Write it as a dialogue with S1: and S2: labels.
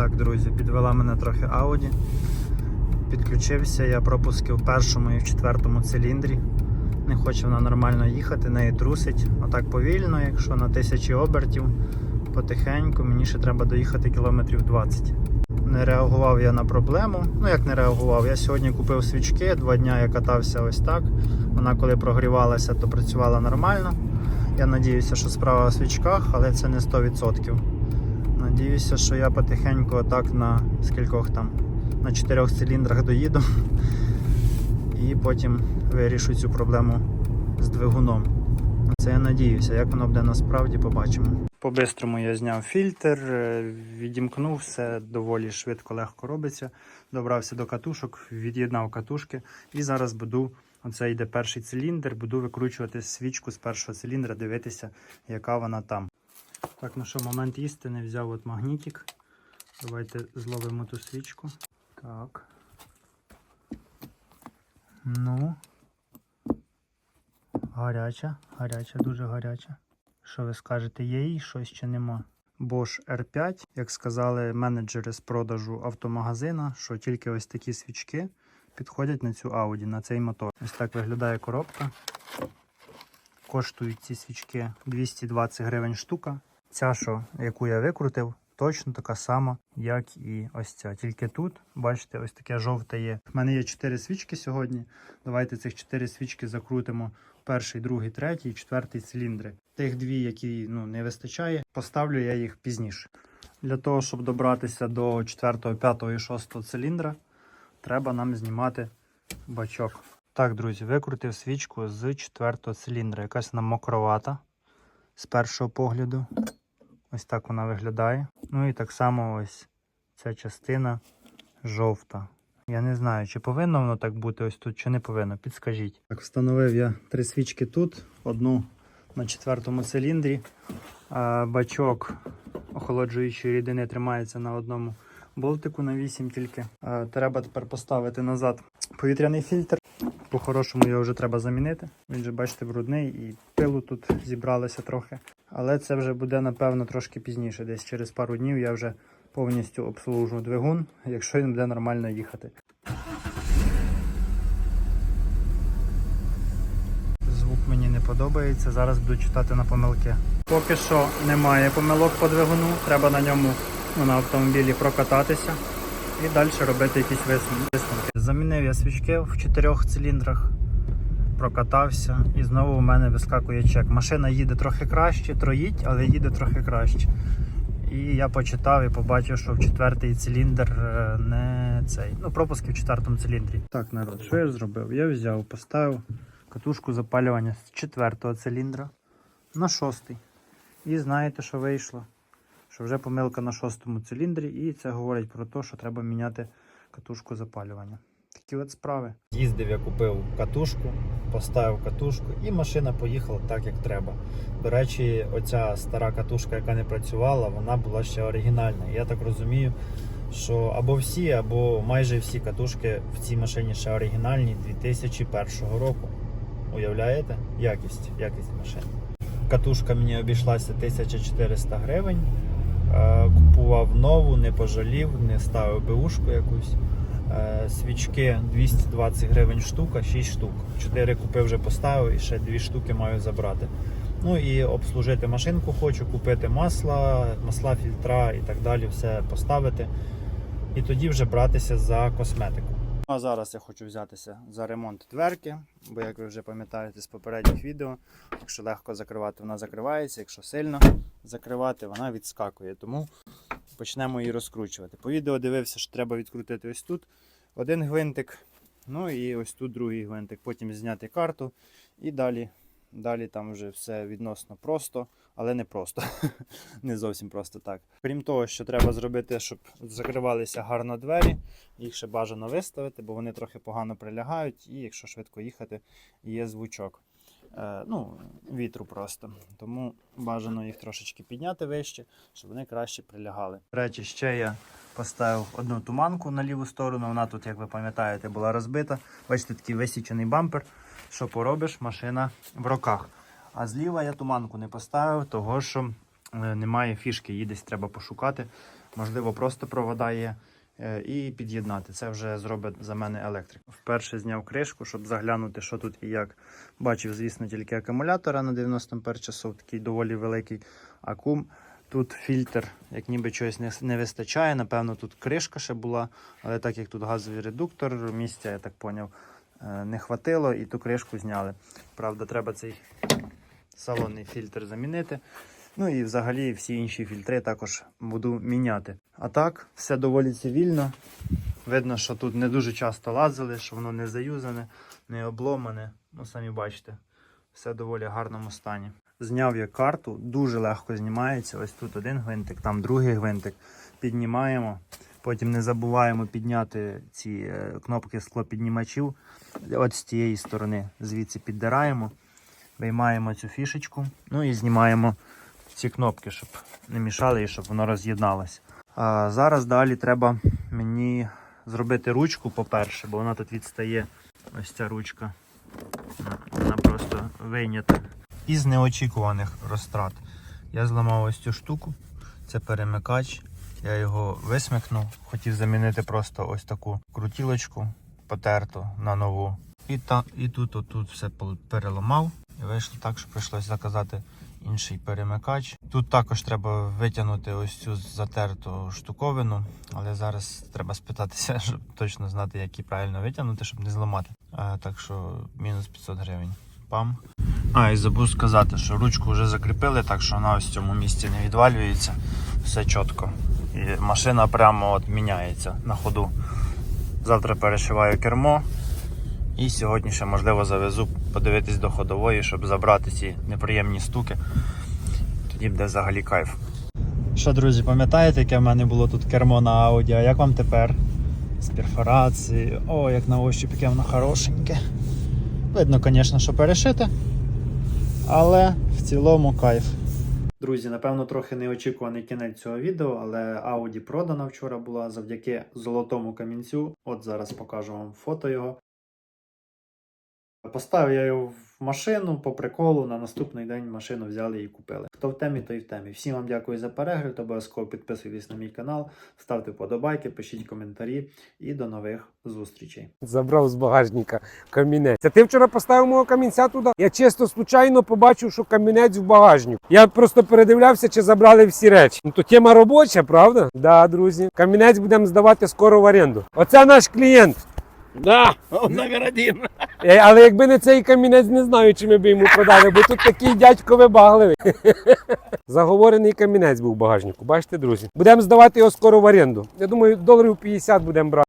S1: Так, друзі, підвела мене трохи Audi. Підключився, я пропуски в першому і в четвертому циліндрі. Не хоче вона нормально їхати, неї трусить. Отак повільно, якщо на тисячі обертів, потихеньку, мені ще треба доїхати кілометрів 20. Не реагував я на проблему. Ну як не реагував? Я сьогодні купив свічки, два дня я катався ось так. Вона коли прогрівалася, то працювала нормально. Я надіюся, що справа в свічках, але це не 100%. Надіюся, що я потихеньку отак на скількох там, на чотирьох циліндрах доїду і потім вирішу цю проблему з двигуном. Це я надіюся, як воно буде насправді, побачимо. По-бистрому я зняв фільтр, е, відімкнув все доволі швидко, легко робиться. Добрався до катушок, від'єднав катушки і зараз буду. Оце йде перший циліндр, буду викручувати свічку з першого циліндра, дивитися, яка вона там. Так, ну що, момент істини взяв от магнітик. Давайте зловимо ту свічку. Так. Ну. Гаряча, гаряча, дуже гаряча. Що ви скажете, є їй щось чи нема? Bosch R5, як сказали менеджери з продажу автомагазина, що тільки ось такі свічки підходять на цю Audi, на цей мотор. Ось так виглядає коробка. Коштують ці свічки 220 гривень штука. Ця, що, яку я викрутив, точно така сама, як і ось ця. Тільки тут, бачите, ось таке жовте є. У мене є 4 свічки сьогодні. Давайте цих 4 свічки закрутимо перший, другий, третій, четвертий циліндри. Тих дві, які ну, не вистачає, поставлю я їх пізніше. Для того, щоб добратися до 4, 5 і 6 циліндра, треба нам знімати бачок. Так, друзі, викрутив свічку з 4 циліндра. Якась вона мокровата з першого погляду. Ось так вона виглядає. Ну і так само ось ця частина жовта. Я не знаю, чи повинно воно так бути ось тут, чи не повинно. Підскажіть. Так, встановив я три свічки тут, одну на четвертому циліндрі. Бачок охолоджуючої рідини тримається на одному болтику на 8 тільки. Треба тепер поставити назад повітряний фільтр. По-хорошому його вже треба замінити. Він же, бачите, брудний і пилу тут зібралося трохи. Але це вже буде, напевно, трошки пізніше. Десь через пару днів я вже повністю обслужу двигун, якщо він буде нормально їхати. Звук мені не подобається. Зараз буду читати на помилки. Поки що немає помилок по двигуну. Треба на ньому ну, на автомобілі прокататися і далі робити якісь висновки. Замінив я свічки в чотирьох циліндрах, прокатався і знову у мене вискакує чек. Машина їде трохи краще, троїть, але їде трохи краще. І я почитав і побачив, що в четвертий циліндр е, не цей. Ну, пропуски в четвертому циліндрі. Так, народ, що я зробив? Я взяв, поставив катушку запалювання з четвертого циліндра на шостий. І знаєте, що вийшло? Що вже помилка на шостому циліндрі, і це говорить про те, що треба міняти катушку запалювання. Такі справи. Їздив, я купив катушку, поставив катушку, і машина поїхала так, як треба. До речі, оця стара катушка, яка не працювала, вона була ще оригінальна. Я так розумію, що або всі, або майже всі катушки в цій машині ще оригінальні 2001 року. Уявляєте? Якість, якість машини. Катушка мені обійшлася 1400 гривень. Е, Купував нову, не пожалів, не ставив беушку якусь. Е, Свічки 220 гривень штука, 6 штук. 4 купив вже поставив і ще 2 штуки маю забрати. Ну і обслужити машинку хочу, купити масла, масла, фільтра і так далі, все поставити. І тоді вже братися за косметику. А зараз я хочу взятися за ремонт дверки, бо як ви вже пам'ятаєте з попередніх відео, якщо легко закривати, вона закривається, якщо сильно закривати, вона відскакує. Тому почнемо її розкручувати. По відео дивився, що треба відкрутити ось тут один гвинтик, ну і ось тут другий гвинтик. Потім зняти карту і далі. Далі там вже все відносно просто, але не просто. не зовсім просто так. Крім того, що треба зробити, щоб закривалися гарно двері, їх ще бажано виставити, бо вони трохи погано прилягають, і якщо швидко їхати, є звучок. Е, ну, вітру просто. Тому бажано їх трошечки підняти вище, щоб вони краще прилягали. До речі, ще я поставив одну туманку на ліву сторону. Вона тут, як ви пам'ятаєте, була розбита. Бачите, такий висічений бампер. Що поробиш, машина в руках. А зліва я туманку не поставив, того що е, немає фішки, її десь треба пошукати. можливо, просто провода є. е, І під'єднати. Це вже зробить за мене електрик. Вперше зняв кришку, щоб заглянути, що тут і як. Бачив, звісно, тільки акумулятора на 90 ампер часов, такий доволі великий акум. Тут фільтр, як ніби чогось не, вистачає. Напевно, тут кришка ще була, але так як тут газовий редуктор, місця, я так е, не хватило і ту кришку зняли. Правда, треба цей салонний фільтр замінити. Ну і взагалі всі інші фільтри також буду міняти. А так, все доволі цивільно. Видно, що тут не дуже часто лазили, що воно не заюзане, не обломане. Ну, самі бачите, все доволі гарному стані. Зняв я карту, дуже легко знімається. Ось тут один гвинтик, там другий гвинтик. Піднімаємо. Потім не забуваємо підняти ці е, кнопки склопіднімачів. От з тієї сторони звідси піддираємо, виймаємо цю фішечку, ну і знімаємо ці кнопки, щоб не мішали і щоб воно роз'єдналося. А зараз далі треба мені зробити ручку, по-перше, бо вона тут відстає. Ось ця ручка. Вона- Вона просто вийнята. Із неочікуваних розтрат. Я зламав ось цю штуку. Це перемикач. Я його висмикнув. Хотів замінити просто ось таку крутілочку потерту на нову. І, та, і тут, отут все переламав. І вийшло так, що прийшлося заказати інший перемикач. Тут також треба витягнути ось цю затерту штуковину, але зараз треба спитатися, щоб точно знати, як її правильно витягнути, щоб не зламати. А, так що мінус 500 гривень. Пам. А, і забув сказати, що ручку вже закріпили, так що вона ось в цьому місці не відвалюється. Все чітко. І машина прямо от міняється на ходу. Завтра перешиваю кермо. І сьогодні ще можливо завезу подивитись до ходової, щоб забрати ці неприємні стуки. Тоді буде взагалі кайф. Що, друзі, пам'ятаєте, яке в мене було тут кермо на Audi? А як вам тепер? З перфорацією. О, як на ощупь, яке воно хорошеньке. Видно, звісно, що перешите, але в цілому кайф. Друзі, напевно, трохи неочікуваний кінець цього відео, але Audi продана вчора була завдяки золотому камінцю. От зараз покажу вам фото його. Поставив я його в машину по приколу. На наступний день машину взяли і купили. Хто в темі, той в темі. Всім вам дякую за перегляд. Обов'язково підписуйтесь на мій канал, ставте вподобайки, пишіть коментарі і до нових зустрічей.
S2: Забрав з багажника камінець. Це ти вчора поставив мого камінця туди? Я чисто случайно побачив, що камінець в багажнику. Я просто передивлявся, чи забрали всі речі. Ну то тема робоча, правда? Да, друзі. Камінець будемо здавати скоро в оренду. Оце наш клієнт.
S3: Да, один.
S2: Е, Але якби не цей камінець, не знаю, чи ми б йому продали, бо тут такий дядько вибагливий. Заговорений камінець був в багажнику. Бачите, друзі. Будемо здавати його скоро в оренду. Я думаю, доларів 50 будемо брати.